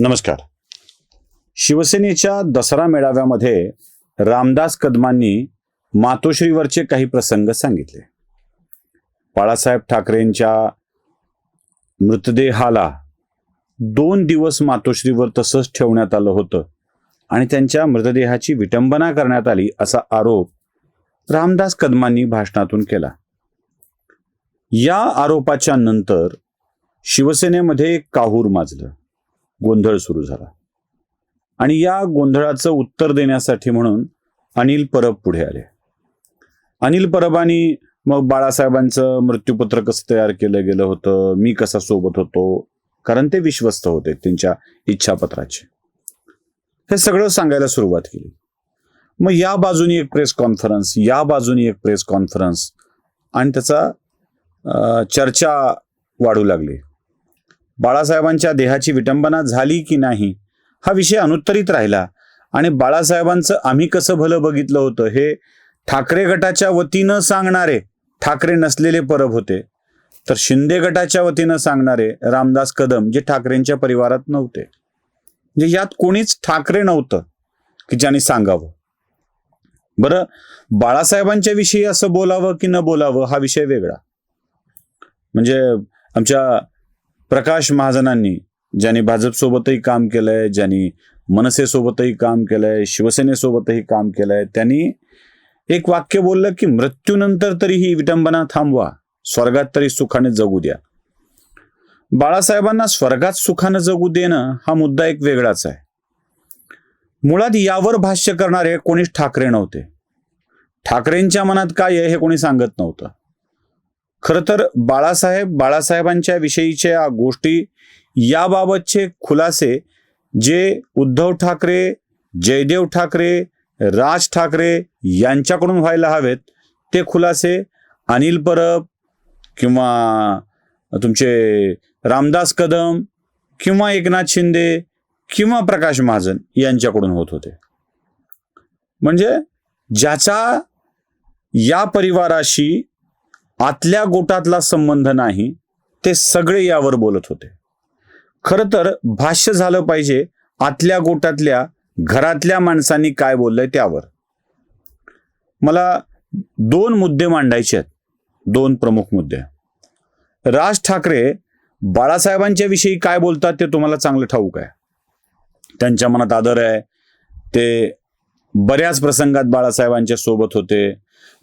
नमस्कार. शिवसेनेच्या दसरा मेळाव्यामध्ये रामदास कदमांनी मातोश्रीवरचे काही प्रसंग सांगितले. बाळासाहेब ठाकरेंच्या मृतदेहाला दोन दिवस मातोश्रीवर तसंच ठेवण्यात आलं होतं आणि त्यांच्या मृतदेहाची विटंबना करण्यात आली असा आरोप रामदास कदमांनी भाषणातून केला. या आरोपाच्या नंतर शिवसेनेमध्ये काहूर माजलं. गोंधळ सुरू झाला. आणि या गोंधळाचं उत्तर देण्यासाठी म्हणून अनिल परब पुढे आले. अनिल परबांनी मग बाळासाहेबांचं मृत्यूपत्र कसं तयार केलं गेलं होतं? मी कसा सोबत होतो? कारण ते विश्वस्त होते त्यांच्या इच्छापत्राचे. हे सगळं सांगायला सुरुवात केली. मग या बाजूनी एक प्रेस कॉन्फरन्स या बाजूनी एक प्रेस कॉन्फरन्स आणि त्याचा चर्चा वाढू लागली. बाळासाहेबांच्या देहाची विटंबना झाली की नाही हा विषय अनुत्तरित राहिला. आणि बाळासाहेबांचं आम्ही कसं भलं बघितलं होतं हे ठाकरे गटाच्या वतीनं सांगणारे ठाकरे नसलेले परब होते. तर शिंदे गटाच्या वतीनं सांगणारे रामदास कदम जे ठाकरेंच्या परिवारात नव्हते. म्हणजे यात कोणीच ठाकरे नव्हतं की ज्यांनी सांगावं. बरं बाळासाहेबांच्या विषयी असं बोलावं की न बोलावं हा विषय वेगळा. म्हणजे आमच्या प्रकाश महाजनांनी ज्यांनी भाजपसोबतही काम केलंय ज्यांनी मनसेसोबतही काम केलंय शिवसेनेसोबतही काम केलंय त्यांनी एक वाक्य बोललं की मृत्यूनंतर तरी ही विटंबना थांबवा स्वर्गात तरी सुखाने जगू द्या. बाळासाहेबांना स्वर्गात सुखानं जगू देणं हा मुद्दा एक वेगळाच आहे. मुळात यावर भाष्य करणारे कोणीच ठाकरे नव्हते. ठाकरेंच्या मनात काय आहे हे कोणी सांगत नव्हतं. खरं तर बाळासाहेब बाळासाहेबांच्या विषयीच्या गोष्टी याबाबतचे खुलासे जे उद्धव ठाकरे जयदेव ठाकरे राज ठाकरे यांच्याकडून व्हायला हवेत ते खुलासे अनिल परब किंवा तुमचे रामदास कदम किंवा एकनाथ शिंदे किंवा प्रकाश महाजन यांच्याकडून होत होते. म्हणजे ज्याचा या परिवाराशी आतल्या गोटातला संबंध नाही ते सगळे यावर बोलत होते. खरं तर भाष्य झालं पाहिजे आतल्या गोटातल्या घरातल्या माणसांनी काय बोललंय त्यावर. मला दोन मुद्दे मांडायचे आहेत दोन प्रमुख मुद्दे. राज ठाकरे बाळासाहेबांच्या विषयी काय बोलतात ते तुम्हाला चांगलं ठाऊक आहे. त्यांच्या मनात आदर आहे ते बऱ्याच प्रसंगात बाळासाहेबांच्या सोबत होते.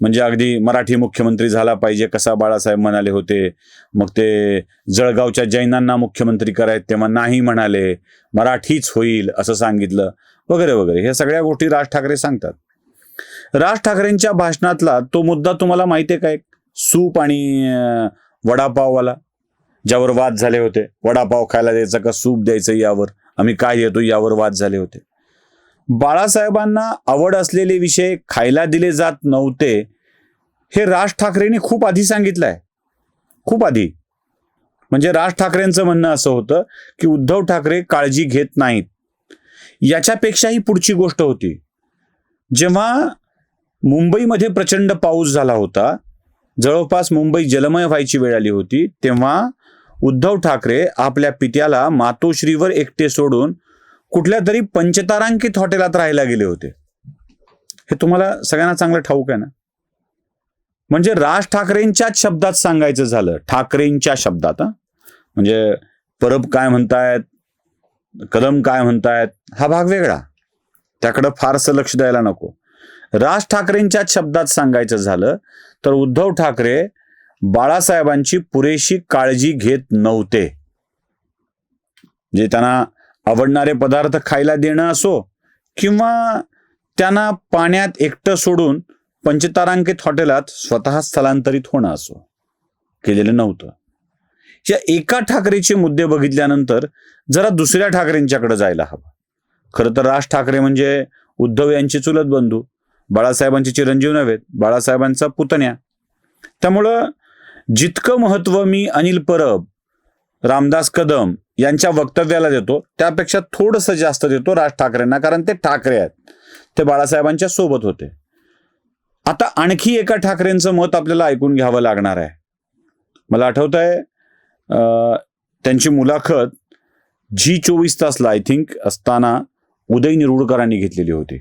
म्हणजे अगदी मराठी मुख्यमंत्री झाला पाहिजे कसा बाळासाहेब म्हणाले होते. मग ते जळगावच्या जैनांना मुख्यमंत्री करायत तेव्हा नाही म्हणाले. मराठीच होईल असं सांगितलं. वगैरे वगैरे. ह्या सगळ्या गोष्टी राज ठाकरे सांगतात. राज ठाकरेंच्या भाषणातला तो मुद्दा तुम्हाला माहिती आहे काय सूप आणि वडापाववाला ज्यावर वाद झाले होते. वडापाव खायला द्यायचा का? सूप द्यायचं यावर. आम्ही काय येतो यावर वाद झाले होते. बाळासाहेबांना आवड असलेले विषय खायला दिले जात नव्हते हे राज ठाकरेंनी खूप आधी सांगितलं आहे खूप आधी. म्हणजे राज ठाकरेंचं म्हणणं असं होतं की उद्धव ठाकरे काळजी घेत नाहीत. याच्यापेक्षाही पुढची गोष्ट होती. जेव्हा मुंबईमध्ये प्रचंड पाऊस झाला होता जवळपास मुंबई जलमय व्हायची वेळ आली होती तेव्हा उद्धव ठाकरे आपल्या पित्याला मातोश्रीवर एकटे सोडून कुठल्या तरी पंचतारांकित हॉटेलात राहायला गेले होते. हे तुम्हाला सगळ्यांना चांगलं ठाऊक आहे ना? म्हणजे राज ठाकरेंच्याच शब्दात सांगायचं झालं. ठाकरेंच्या शब्दात म्हणजे परब काय म्हणतायत कदम काय म्हणतायत हा भाग वेगळा. त्याकडं फारसं लक्ष द्यायला नको. राज ठाकरेंच्याच शब्दात सांगायचं झालं तर उद्धव ठाकरे बाळासाहेबांची पुरेशी काळजी घेत नव्हते. जे त्यांना आवडणारे पदार्थ खायला देणं असो किंवा त्यांना पाण्यात एकटं सोडून पंचतारांकित हॉटेलात स्वतः स्थलांतरित होणं असो. केलेलं नव्हतं. या एका ठाकरेचे मुद्दे बघितल्यानंतर जरा दुसऱ्या ठाकरेंच्याकडे जायला हवं. खरं तर राज ठाकरे म्हणजे उद्धव यांचे चुलत बंधू बाळासाहेबांचे चिरंजीव नव्हेत बाळासाहेबांचा पुतण्या. त्यामुळं जितकं महत्त्व मी अनिल परब रामदास कदम यांच्या वक्तव्याला देतो. त्यापेक्षा थोडंसं जास्त देतो राज ठाकरेंना कारण ते ठाकरे आहेत. ते बाळासाहेबांच्या सोबत होते. आता आणखी एका ठाकरेंचं मत आपल्याला ऐकून घ्यावं लागणार आहे. मला आठवत आहे त्यांची मुलाखत जी चोवीस तासला आय थिंक असताना उदय निरुडकरांनी घेतलेली होती.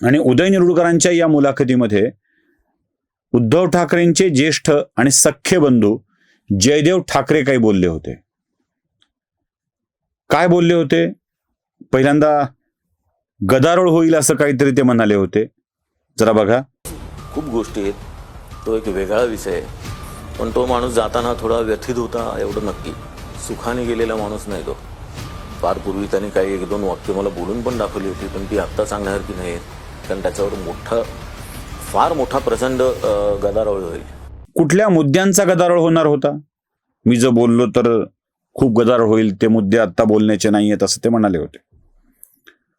आणि उदय निरुडकरांच्या या मुलाखतीमध्ये उद्धव ठाकरेंचे ज्येष्ठ आणि सख्खे बंधू जयदेव ठाकरे काही बोलले होते. काय बोलले होते? पहिल्यांदा गदारोळ होईल असं काहीतरी ते म्हणाले होते. जरा बघा. खूप गोष्टी आहेत. तो एक वेगळा विषय आहे. पण तो माणूस जाताना थोडा व्यथित होता एवढं नक्की. सुखाने गेलेला माणूस नाही तो. फार पूर्वी त्यांनी काही एक दोन वाक्य मला बोलून पण दाखवली होती पण ती आत्ता सांगण्यासारखी नाही कारण त्याच्यावर मोठा फार मोठा प्रचंड गदारोळ होईल. कुठल्या मुद्द्यांचा गदारोळ होणार होता? मी जर बोललो तर खूप गदार होईल ते मुद्दे आता बोलण्याचे नाही आहेत असं ते म्हणाले होते.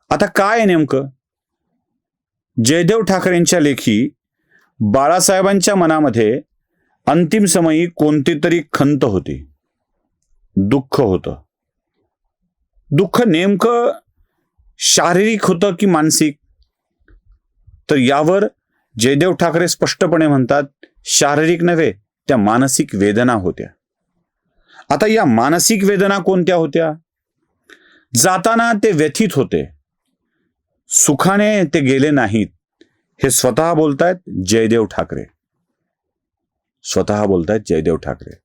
आता काय आहे नेमकं? जयदेव ठाकरेंच्या लेखी बाळासाहेबांच्या मनामध्ये अंतिम समयी कोणती तरी खंत होती. दुःख होतं. दुःख नेमकं शारीरिक होतं की मानसिक? तर यावर जयदेव ठाकरे स्पष्टपणे म्हणतात शारीरिक नव्हे त्या मानसिक वेदना होत्या. आता या मानसिक वेदना कोणत्या होत्या? जाताना ते व्यथित होते. सुखाने ते गेले नाहीत. हे स्वतः बोलतायत जयदेव ठाकरे. स्वतः बोलतायत जयदेव ठाकरे.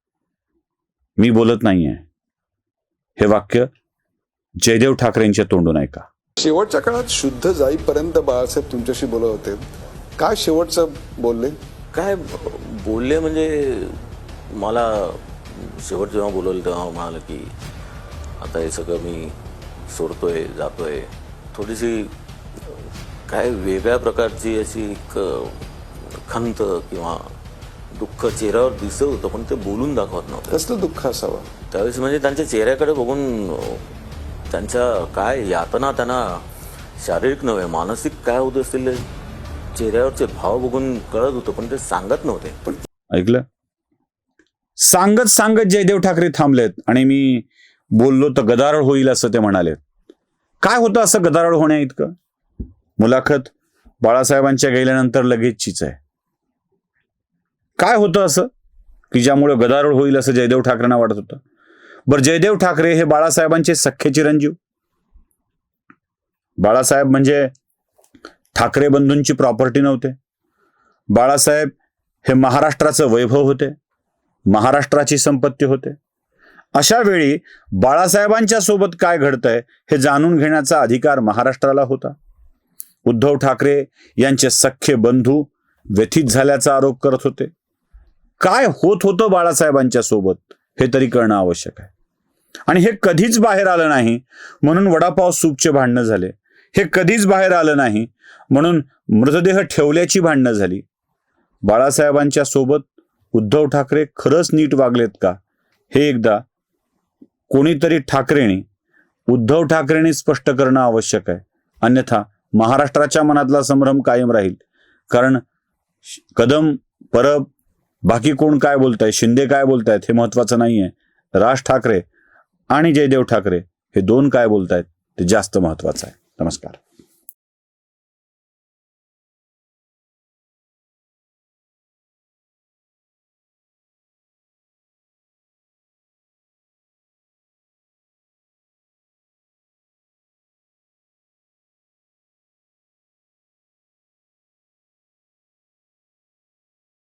मी बोलत नाहीये. हे वाक्य जयदेव ठाकरेंच्या तोंडून ऐका. शेवटच्या काळात शुद्ध जाईपर्यंत बाळासाहेब तुमच्याशी बोलत होते. काय शेवटचं बोलले? काय बोलले म्हणजे मला शेवट जेव्हा बोलवलं तेव्हा म्हणालं की आता हे सगळं मी सोडतोय जातोय. थोडीशी काय वेगळ्या प्रकारची अशी एक खंत किंवा दुःख चेहऱ्यावर दिसत होतं पण ते बोलून दाखवत नव्हतं. कसलं दुःख असावं? त्यावेळेस म्हणजे त्यांच्या चेहऱ्याकडे बघून त्यांच्या काय यातना त्यांना शारीरिक नव्हे मानसिक काय होत असतील चेहऱ्यावरचे भाव बघून कळत होतं पण ते सांगत नव्हते. ऐकलं? सांगत सांगत जयदेव ठाकरे थांबलेत आणि मी बोललो तर गदारोळ होईल असं ते म्हणाले. काय होतं असं गदारोळ होण्या इतकं? मुलाखत बाळासाहेबांच्या गेल्यानंतर लगेचचीच आहे. काय होतं असं? की ज्यामुळे गदारोळ होईल असं जयदेव ठाकरेंना वाटत होतं. बरं जयदेव ठाकरे हे बाळासाहेबांचे सख्खे चिरंजीव. बाळासाहेब म्हणजे ठाकरे बंधूंची प्रॉपर्टी नव्हते. बाळासाहेब हे महाराष्ट्राचं वैभव होते. महाराष्ट्राची संपत्ती होते. अशा वेळी बाळासाहेबांच्या सोबत काय घडतंय हे जाणून घेण्याचा अधिकार महाराष्ट्राला होता. उद्धव ठाकरे यांचे सख्खे बंधू व्यथित झाल्याचा आरोप करत होते. काय होत होतं बाळासाहेबांच्या सोबत हे तरी कळणं आवश्यक आहे. आणि हे कधीच बाहेर आलं नाही म्हणून वडापाव सूपचे भांडणं झाले. हे कधीच बाहेर आलं नाही म्हणून मृतदेह ठेवल्याची भांडणं झाली. बाळासाहेबांच्या सोबत उद्धव ठाकरे खरंच नीट वागलेत का? हे एकदा कोणीतरी ठाकरेंनी उद्धव ठाकरेंनी स्पष्ट करणं आवश्यक आहे. अन्यथा महाराष्ट्राच्या मनातला संभ्रम कायम राहील. कारण कदम परब बाकी कोण काय बोलत आहे शिंदे काय बोलतायत हे महत्वाचं नाही आहे राज ठाकरे आणि जयदेव ठाकरे हे दोन काय बोलतायत ते जास्त महत्वाचं आहे. नमस्कार.